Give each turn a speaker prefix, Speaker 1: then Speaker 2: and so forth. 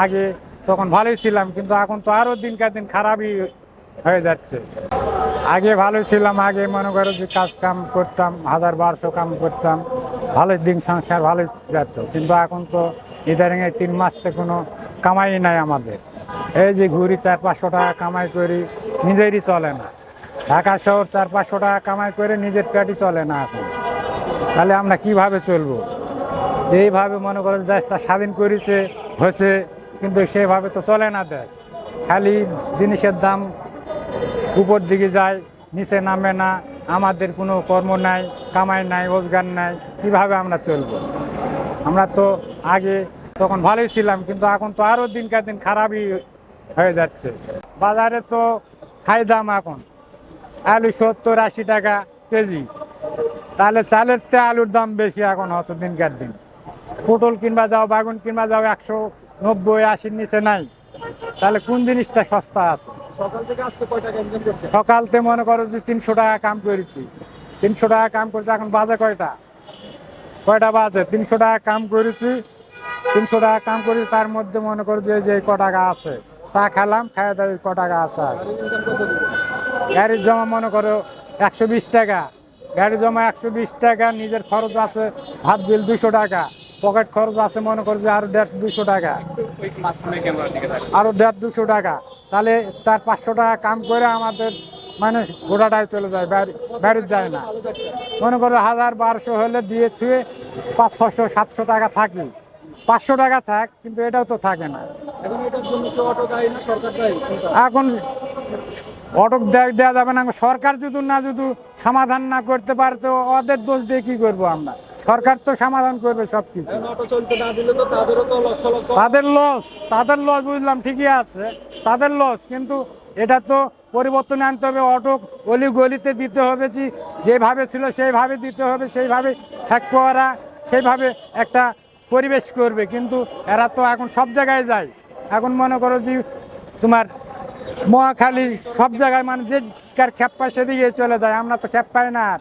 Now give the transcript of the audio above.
Speaker 1: আগে তখন ভালোই ছিলাম, কিন্তু এখন তো আরও দিনকার দিন খারাপই হয়ে যাচ্ছে। আগে ভালো ছিলাম, আগে মনে করো যে কাজ কাম করতাম, হাজার বারোশো কাম করতাম ভালো দিন সংসার ভালো যাচ্ছে। কিন্তু এখন তো ইদারিং এই তিন মাসতে কোনো কামাই নাই আমাদের। এই যে ঘুরি চার পাঁচশো টাকা কামাই করি, নিজেরই চলে না। ঢাকা শহর চার পাঁচশো টাকা কামাই করে নিজের পেটই চলে না এখন। তাহলে আমরা কীভাবে চলবো? যেইভাবে মনে করো দেশটা স্বাধীন করেছে, হয়েছে কিন্তু সেভাবে তো চলে না দেশ। খালি জিনিসের দাম উপর দিকে যায়, নিচে নামে না, আমাদের কোনো কর্ম নাই, কামাই নাই, রোজগার নাই, কীভাবে আমরা চলবো? আমরা তো আগে তখন ভালোই ছিলাম, কিন্তু এখন তো আরও দিনকার দিন খারাপই হয়ে যাচ্ছে। বাজারে তো হাই দাম এখন, আলু সত্তর আশি টাকা কেজি। তাহলে চালের তে আলুর দাম বেশি এখন হচ্ছে দিনকার দিন। পটল কিনবা যাও, বাগুন কিনবা যাও, একশো নব্বই আশির নিচে নাই। তাহলে কোন জিনিসটা সস্তা আছে? সকালতে মনে করো যে তিনশো টাকা কাম করেছি। তিনশো টাকা কাম করেছি এখন বাজে কয়টা? কয়টা বাজে? তিনশো টাকা কাম করেছি তিনশো টাকা কাম করেছি তার মধ্যে মনে করো যে যে ক টাকা আছে চা খেলাম খাওয়া দাওয়া ক টাকা আছে
Speaker 2: গাড়ির
Speaker 1: জমা মনে করো একশো বিশ টাকা। গাড়ি জমা একশো বিশ টাকা নিজের খরচ আছে ভাত বিল দুশো টাকা। পকেট খরচ আছে মনে করো যে আরও দেড় দুশো টাকা। আরও দেড় দুশো টাকা। তাহলে চার পাঁচশো টাকা কাম করে আমাদের মানে গোটাটাই চলে যায় বাড়ির যায় না। মনে করো হাজার বারোশো হলে দিয়ে থুয়ে পাঁচ ছশো সাতশো টাকা থাকি। পাঁচশো টাকা থাক কিন্তু এটাও তো থাকে না?
Speaker 2: এখন
Speaker 1: অটক দেওয়া যাবে না। সরকার যদি না যদি সমাধান না করতে পারে তো ওদের দোষ দিয়ে কি করব আমরা? সরকার তো সমাধান করবে সব কিছু
Speaker 2: এখন অটো চলতে না দিলে তো তাদেরও তো লক্ষ লক্ষ
Speaker 1: তাদের লস তাদের লস বুঝলাম ঠিকই আছে তাদের লস কিন্তু এটা তো পরিবর্তন আনতে হবে অটো গলি গলিতে দিতে হবে যে যেভাবে ছিল সেইভাবে দিতে হবে সেইভাবে থাকব ওরা সেইভাবে একটা পরিবেশ করবে কিন্তু এরা তো এখন সব জায়গায় যায়। এখন মনে করো যে তোমার মহাখালী সব জায়গায় মানে যে কার খ্যাপ পায় সেদিকে চলে যায় আমরা তো খ্যাপ পাই না আর।